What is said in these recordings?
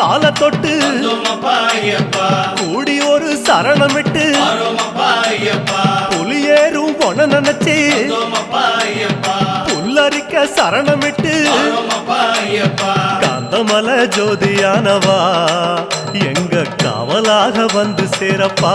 கால தொட்டு கூடி ஒரு சரணமிட்டு புலியேறும் பொன நினைச்சு புல்லரிக்க சரணமிட்டு காந்தமல ஜோதியானவா எங்க காவலாக வந்து சேரப்பா.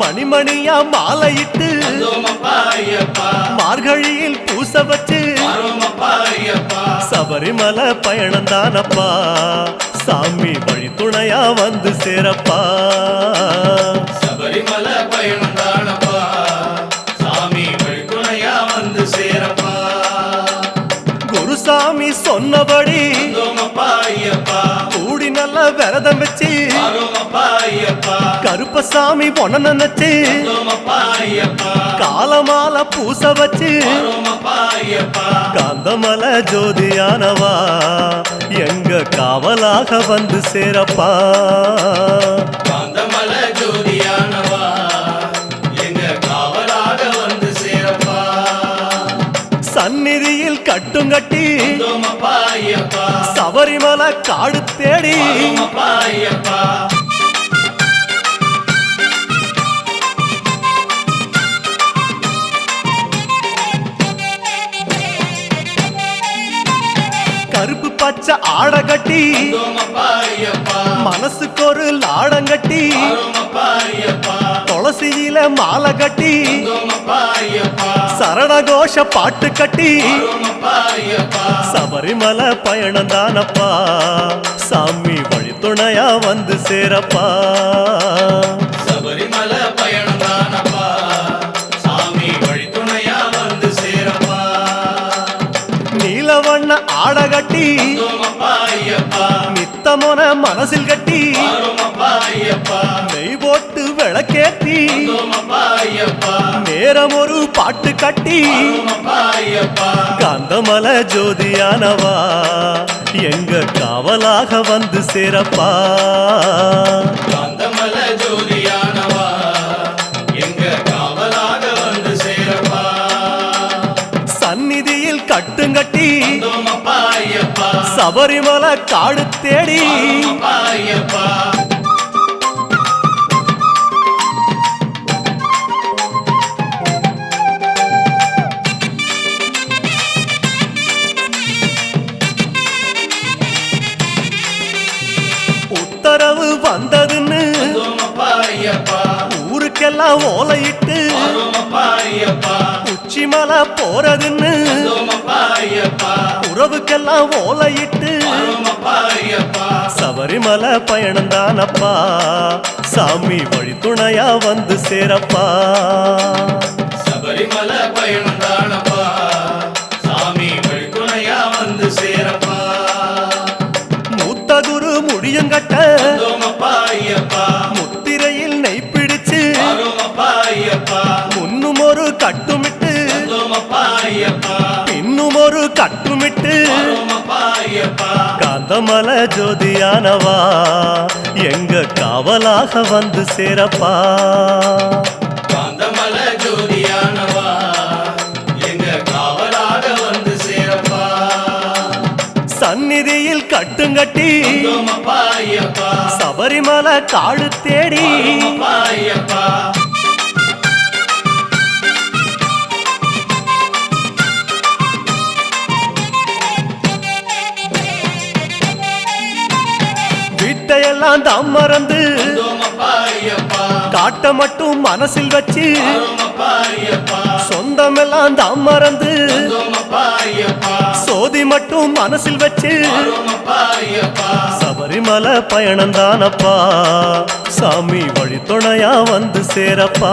மணிமணியா மாலையிட்டு மார்கழியில் பூச வச்சு சபரிமலை பயணம் தானப்பா. சாமி வழி துணையா வந்து சேரப்பா. சபரிமலை பயணம் தானப்பா. சாமி வழித்துணையா வந்து சேரப்பா. குருசாமி சொன்னபடி கூடி நல்ல விரதம் வச்சு கருப்பசாமி பொண்ண நினைச்சு காலமால பூச வச்சு காந்தமல ஜோதியானவா எங்க காவலாக வந்து சேரப்பா. காந்தமல ஜோதியானவா எங்க காவலாக வந்து சேரப்பா. சந்நிதியில் கட்டும் கட்டி வந்தோமப்பா ஐயப்பா சபரிமலை காடு தேடி கட்டி மனசுக்கு ஒரு லாடம் கட்டி துளசியில மாலை கட்டி சரணகோஷ பாட்டு கட்டி சபரிமலை பயணம் தானப்பா. சாமி வழித்துணையா வந்து சேரப்பா. சபரிமலை ஐயப்பா நேரம் ஒரு பாட்டு கட்டி. காந்தமல ஜோதியானவா எங்க காவலாக வந்து சேரப்பா. காந்தமல ஜோதியானவா எங்க காவலாக வந்து சேரப்பா. சந்நிதியில் கட்டுங்கட்டி சபரிமலை காடு தேடி. ஊருக்கெல்லாம் ஓலையிட்டு உச்சிமலை போறதுன்னு உறவுக்கெல்லாம் ஓலையிட்டு சபரிமலை பயணம் தானப்பா. சாமி வழித்துணையா வந்து சேரப்பா. சபரிமலை பயணம் பின்னும் ஒரு கட்டுமிட்டு. காந்தமல ஜோதியானவா எங்க காவலாக வந்து சேரப்பா. காந்தமல ஜோதியானவா எங்க காவலாக வந்து சேரப்பா. சந்நிதியில் கட்டுங்கட்டி. சபரிமலை காடு தேடி. எல்லாம் தாம் மறந்து காட்ட மட்டும் மனசில் வச்சு சொந்தம் எல்லாம் சொந்தமெல்லாம் மறந்து சோதி மட்டும் மனசில் வச்சு சபரிமலை பயணம் தானப்பா. சாமி வழித்துணையா வந்து சேரப்பா.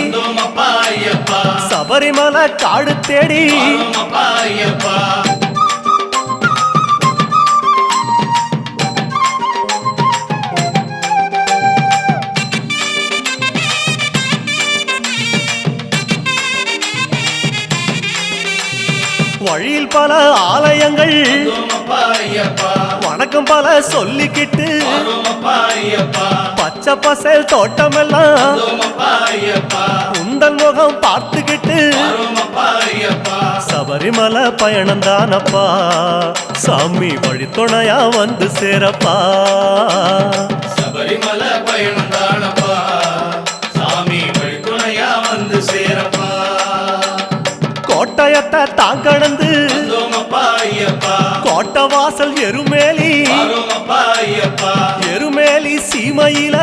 சபரிமலை காடு தேடி. வழியில் பல ஆலயங்கள். வணக்கம் பல சொல்லிக்கிட்டு. பச்சை பசல் தோட்டமெல்லாம். உந்தன் முகம் பார்த்துக்கிட்டு. சபரிமலை பயணம் தானப்பா. சாமி வழித்துணையா வந்து சேரப்பா. சபரிமலை பயணம் தானப்பா. சாமி வழித்துணையா வந்து சேரப்பா. கோட்டயத்தை தான் கடந்து வந்தோமப்பா ஐயப்பா. கோட்டை வாசல் எருமேலி எருமேலி சீமையில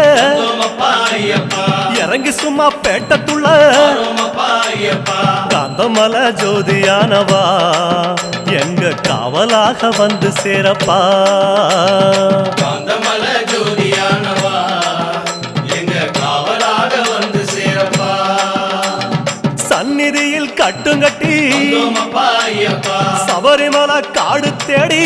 இறங்கி சும்மா பேட்டத்துள்ள. காந்தமல ஜோதியானவா எங்க காவலாக வந்து சேரப்பா. காந்தமல ஜோதியானவா சந்நிதியில் கட்டுங்கட்டி சபரிமலை காடு தேடி.